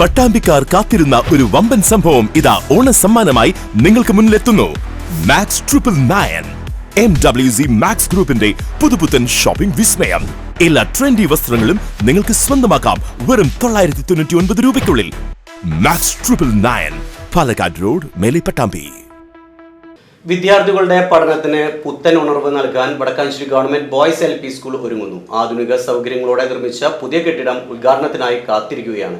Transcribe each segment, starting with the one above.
പട്ടാമ്പിക്കാർ കാത്തിരുന്ന ഒരു വമ്പൻ സംഭവം ഇതാ ഓണ സമ്മാനമായി നിങ്ങൾക്ക് മുന്നിലെത്തുന്നു. Max triple nine M W C Max ഗ്രൂപ്പിന്റെ പുതുപുത്തൻ ഷോപ്പിംഗ് വിസ്മയം. എല്ലാ ട്രെൻഡി വസ്ത്രങ്ങളും നിങ്ങൾക്ക് സ്വന്തമാക്കാം വെറും തൊള്ളായിരത്തി തൊണ്ണൂറ്റി ഒൻപത് രൂപയ്ക്കുള്ളിൽ. Max triple nine Palakkad road Melipattambi Pattambi. വിദ്യാർത്ഥികളുടെ പഠനത്തിന് പുത്തൻ ഉണർവ് നൽകാൻ Vadakkanchery government boys L P school ഒരുങ്ങുന്നു. ആധുനിക സൗകര്യങ്ങളോടെ നിർമ്മിച്ച പുതിയ കെട്ടിടം ഉദ്ഘാടനത്തിനായി കാത്തിരിക്കുകയാണ്.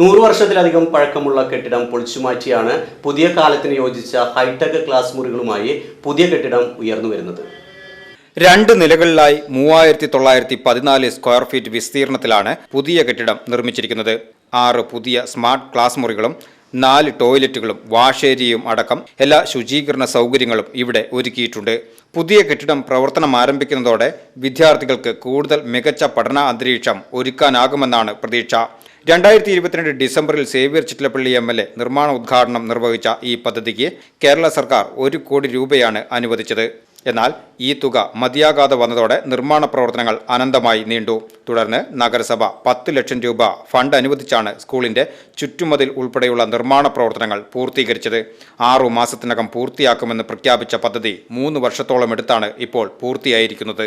നൂറു വർഷത്തിലധികം പഴക്കമുള്ള കെട്ടിടം പൊളിച്ചുമാറ്റിയാണ് പുതിയ കാലത്തിന് യോജിച്ച ഹൈടെക് ക്ലാസ് മുറികളുമായി പുതിയ കെട്ടിടം ഉയർന്നു വരുന്നത്. രണ്ട് നിലകളിലായി മൂവായിരത്തി തൊള്ളായിരത്തി പതിനാല് സ്ക്വയർ ഫീറ്റ് വിസ്തീർണത്തിലാണ് പുതിയ കെട്ടിടം നിർമ്മിച്ചിരിക്കുന്നത്. ആറ് പുതിയ സ്മാർട്ട് ക്ലാസ് മുറികളും നാല് ടോയ്ലറ്റുകളും വാഷേരിയും അടക്കം എല്ലാ ശുചീകരണ സൗകര്യങ്ങളും ഇവിടെ ഒരുക്കിയിട്ടുണ്ട്. പുതിയ കെട്ടിടം പ്രവർത്തനം ആരംഭിക്കുന്നതോടെ വിദ്യാർത്ഥികൾക്ക് കൂടുതൽ മികച്ച പഠന അന്തരീക്ഷം ഒരുക്കാനാകുമെന്നാണ് പ്രതീക്ഷ. രണ്ടായിരത്തി ഇരുപത്തിരണ്ട് ഡിസംബറിൽ Xavier Chittilappilly M L A നിർമ്മാണ ഉദ്ഘാടനം നിർവഹിച്ച ഈ പദ്ധതിക്ക് കേരള സർക്കാർ ഒരു കോടി രൂപയാണ് അനുവദിച്ചത്. എന്നാൽ ഈ തുക മതിയാകാതെ വന്നതോടെ നിർമ്മാണ പ്രവർത്തനങ്ങൾ അനന്തമായി നീണ്ടു. തുടർന്ന് നഗരസഭ പത്ത് ലക്ഷം രൂപ ഫണ്ട് അനുവദിച്ചാണ് സ്കൂളിന്റെ ചുറ്റുമതിൽ ഉൾപ്പെടെയുള്ള നിർമ്മാണ പ്രവർത്തനങ്ങൾ പൂർത്തീകരിച്ചത്. ആറു മാസത്തിനകം പൂർത്തിയാക്കുമെന്ന് പ്രഖ്യാപിച്ച പദ്ധതി മൂന്ന് വർഷത്തോളം എടുത്താണ് ഇപ്പോൾ പൂർത്തിയായിരിക്കുന്നത്.